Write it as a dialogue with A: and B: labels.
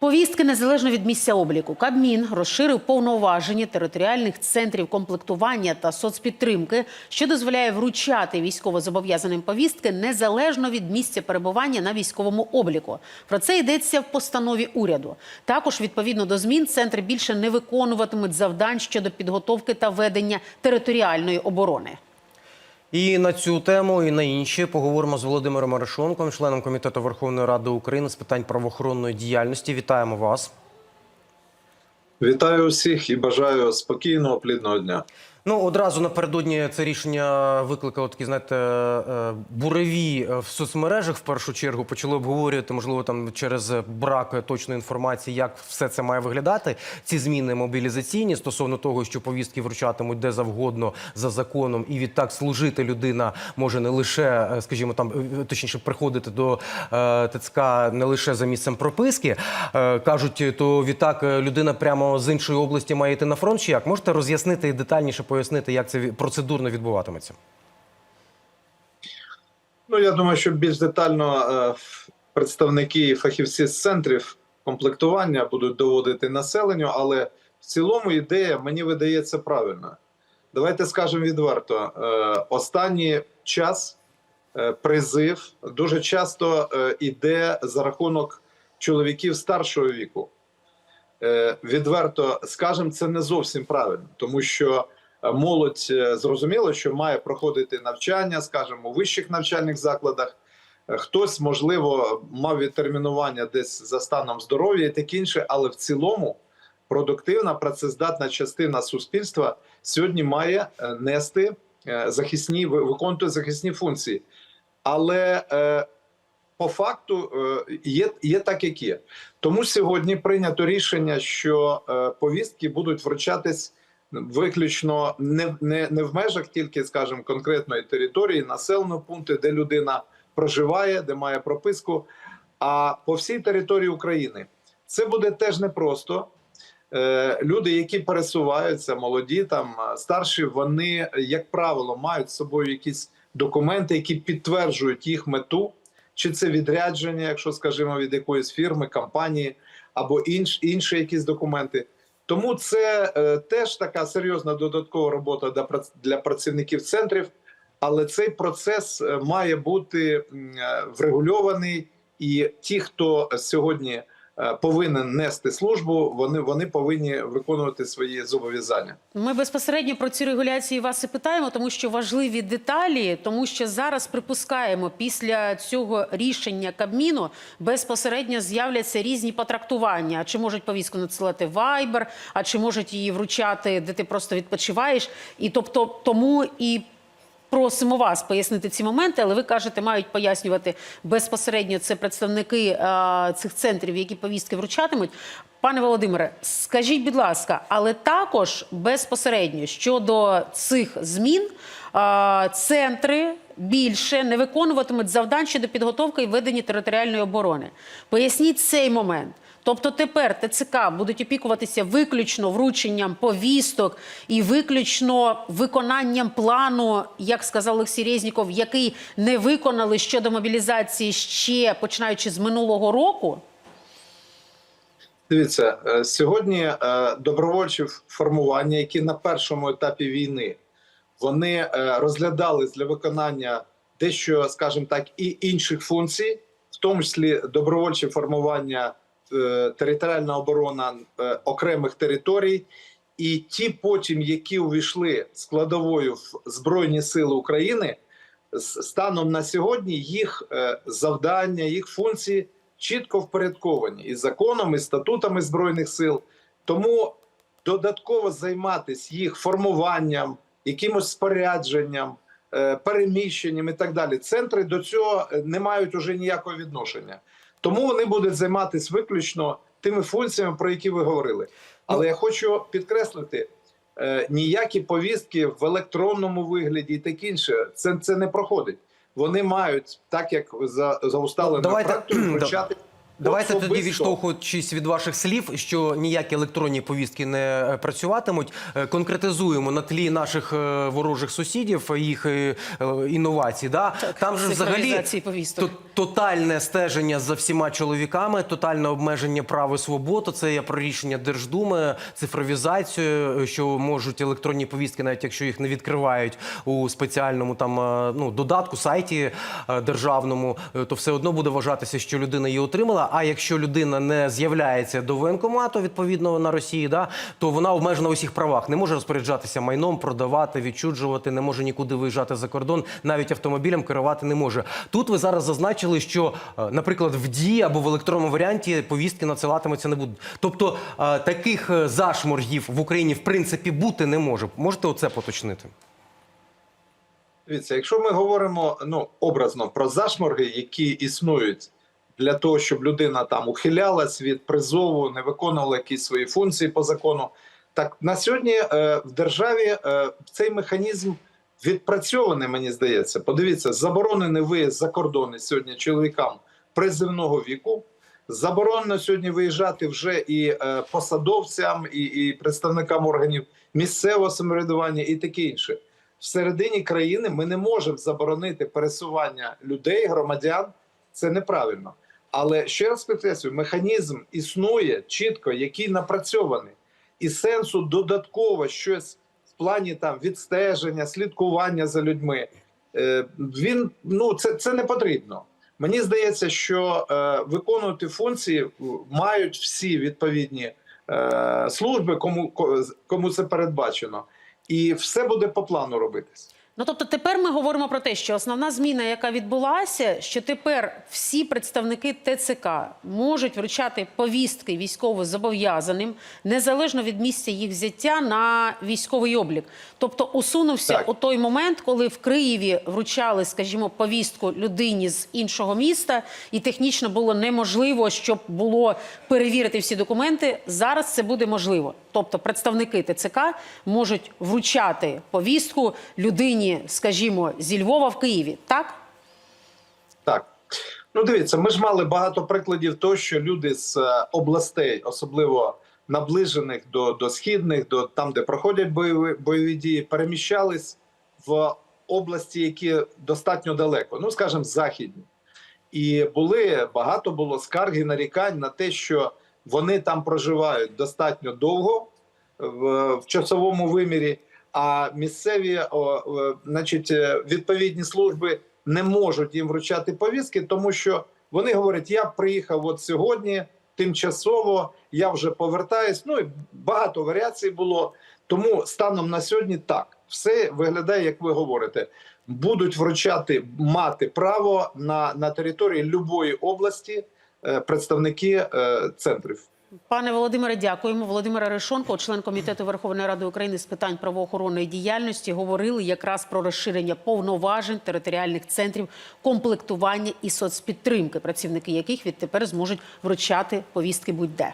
A: Повістки незалежно від місця обліку. Кабмін розширив повноваження територіальних центрів комплектування та соцпідтримки, що дозволяє вручати військовозобов'язаним повістки незалежно від місця перебування на військовому обліку. Про це йдеться в постанові уряду. Також відповідно до змін центри більше не виконуватимуть завдань щодо підготовки та ведення територіальної оборони.
B: І на цю тему, і на інші поговоримо з Володимиром Арешонком, членом комітету Верховної Ради України з питань правоохоронної діяльності. Вітаємо вас.
C: Вітаю всіх і бажаю спокійного, плідного дня.
B: Ну одразу напередодні це рішення викликало такі, знаєте, е, буреві в соцмережах. В першу чергу почали обговорювати, можливо, там через брак точної інформації, як все це має виглядати. Ці зміни мобілізаційні стосовно того, що повістки вручатимуть де завгодно за законом, і відтак служити людина може не лише, е, скажімо, там е, точніше приходити до е, ТЦК не лише за місцем прописки. Е, кажуть, то відтак е, людина прямо з іншої області має йти на фронт. Чи як можете роз'яснити детальніше пояснити, як це процедурно відбуватиметься?
C: Ну я думаю, що більш детально е, представники і фахівці з центрів комплектування будуть доводити населенню, але в цілому ідея мені видається правильна. Давайте скажемо відверто: е, останній час е, призив дуже часто е, іде за рахунок чоловіків старшого віку. Відверто скажемо, це не зовсім правильно, тому що молодь е, зрозуміло, що має проходити навчання, скажімо, у вищих навчальних закладах. Е, Хтось, можливо, мав відтермінування десь за станом здоров'я і таке інше, але в цілому продуктивна працездатна частина суспільства сьогодні має е, нести захисні ви- виконувати захисні функції. Але е, по факту є, є так, як є. Тому сьогодні прийнято рішення, що повістки будуть вручатись виключно не, не, не в межах тільки, скажімо, конкретної території, населеного пункту, де людина проживає, де має прописку, а по всій території України. Це буде теж непросто. Е, Люди, які пересуваються, молоді там е, старші, вони, як правило, мають з собою якісь документи, які підтверджують їх мету, чи це відрядження, якщо скажімо, від якоїсь фірми, компанії або інш, інші якісь документи. Тому це е, теж така серйозна додаткова робота для, для працівників центрів, але цей процес е, має бути е, врегульований, і ті, хто сьогодні повинен нести службу, вони, вони повинні виконувати свої зобов'язання.
A: Ми безпосередньо про ці регуляції вас і питаємо, тому що важливі деталі, тому що зараз припускаємо, після цього рішення Кабміну безпосередньо з'являться різні потрактування. А чи можуть повістку надсилати Viber, а чи можуть її вручати, де ти просто відпочиваєш. І тобто тому і. Просимо вас пояснити ці моменти, але ви кажете, мають пояснювати безпосередньо це представники е, цих центрів, які повістки вручатимуть. Пане Володимире, скажіть, будь ласка, але також безпосередньо щодо цих змін е, центри більше не виконуватимуть завдань щодо підготовки і ведення територіальної оборони. Поясніть цей момент. Тобто тепер ТЦК будуть опікуватися виключно врученням повісток і виключно виконанням плану, як сказав Олексій Резніков, який не виконали щодо мобілізації ще починаючи з минулого року.
C: Дивіться, е, сьогодні е, добровольчі формування, які на першому етапі війни вони е, розглядались для виконання дещо, скажімо так, і інших функцій, в тому числі добровольчі формування, територіальна оборона е, окремих територій, і ті потім, які увійшли складовою в Збройні Сили України, станом на сьогодні їх е, завдання, їх функції чітко впорядковані і законом, і статутами збройних сил. Тому додатково займатися їх формуванням, якимось спорядженням, е, переміщенням і так далі. Центри до цього е, не мають уже ніякого відношення. Тому вони будуть займатися виключно тими функціями, про які ви говорили. Але я хочу підкреслити. е, Ніякі повістки в електронному вигляді і таке інше, це, це не проходить. Вони мають, так як за, за усталеною практикою,
B: да. Давайте тоді відштовхуючись від ваших слів, що ніякі електронні повістки не е, працюватимуть. е, Конкретизуємо на тлі наших е, ворожих сусідів їх інновацій. Да? Там же взагалі тотальне стеження за всіма чоловіками, тотальне обмеження прав і свобод. Це є про рішення Держдуми, цифровізацію, що можуть електронні повістки, навіть якщо їх не відкривають у спеціальному там ну додатку, сайті державному, то все одно буде вважатися, що людина її отримала. А якщо людина не з'являється до воєнкомату, відповідно на Росії, да то вона обмежена у всіх правах, не може розпоряджатися майном, продавати, відчуджувати, не може нікуди виїжджати за кордон, навіть автомобілем керувати не може. Тут ви зараз зазначили, що, е, наприклад, в дії або в електронному варіанті повістки надсилатимуться не будуть. Тобто е, таких е, зашморгів в Україні в принципі бути не може. Можете оце поточнити?
C: Дивіться, якщо ми говоримо ну образно про зашморги, які існують для того, щоб людина там ухилялась від призову, не виконувала якісь свої функції по закону. Так на сьогодні е, в державі е, цей механізм відпрацьований, мені здається. Подивіться, заборонений виїзд за кордони сьогодні чоловікам призивного віку. Заборонено сьогодні виїжджати вже і е, посадовцям, і, і представникам органів місцевого самоврядування, і таке інше всередині країни ми не можемо заборонити пересування людей, громадян. Це неправильно. Але ще раз підкреслюю, механізм існує чітко, який напрацьований, і сенсу додатково щось в плані там відстеження, слідкування за людьми. е, Він ну це, це не потрібно. Мені здається, що е, виконувати функції мають всі відповідні е, служби, кому, ко- кому це передбачено і все буде по плану робитись.
A: Ну тобто тепер ми говоримо про те, що основна зміна, яка відбулася, що тепер всі представники ТЦК можуть вручати повістки військовозобов'язаним незалежно від місця їх взяття на військовий облік. Тобто усунувся
C: Так.
A: у той момент, коли в Києві вручали, скажімо, повістку людині з іншого міста, і технічно було неможливо, щоб було перевірити всі документи. Зараз це буде можливо. Тобто представники ТЦК можуть вручати повістку людині, скажімо, зі Львова в Києві. Так?
C: Так. Ну, дивіться, ми ж мали багато прикладів того, що люди з е, областей, особливо наближених до, до східних, до там, де проходять бойові, бойові дії, переміщались в області, які достатньо далеко, ну скажімо, західні. І були багато було скарг і нарікань на те, що вони там проживають достатньо довго в, в часовому вимірі, а місцеві, значить, е, відповідні служби не можуть їм вручати повістки, тому що вони говорять: я приїхав от сьогодні, тимчасово, я вже повертаюсь. Ну і багато варіацій було. Тому станом на сьогодні так все виглядає, як ви говорите. Будуть вручати мати право на, на території любої області представники е, центрів.
A: Пане Володимире, дякуємо. Володимир Арешонко, член комітету Верховної Ради України з питань правоохоронної діяльності, говорили якраз про розширення повноважень територіальних центрів комплектування і соцпідтримки, працівники яких відтепер зможуть вручати повістки будь-де.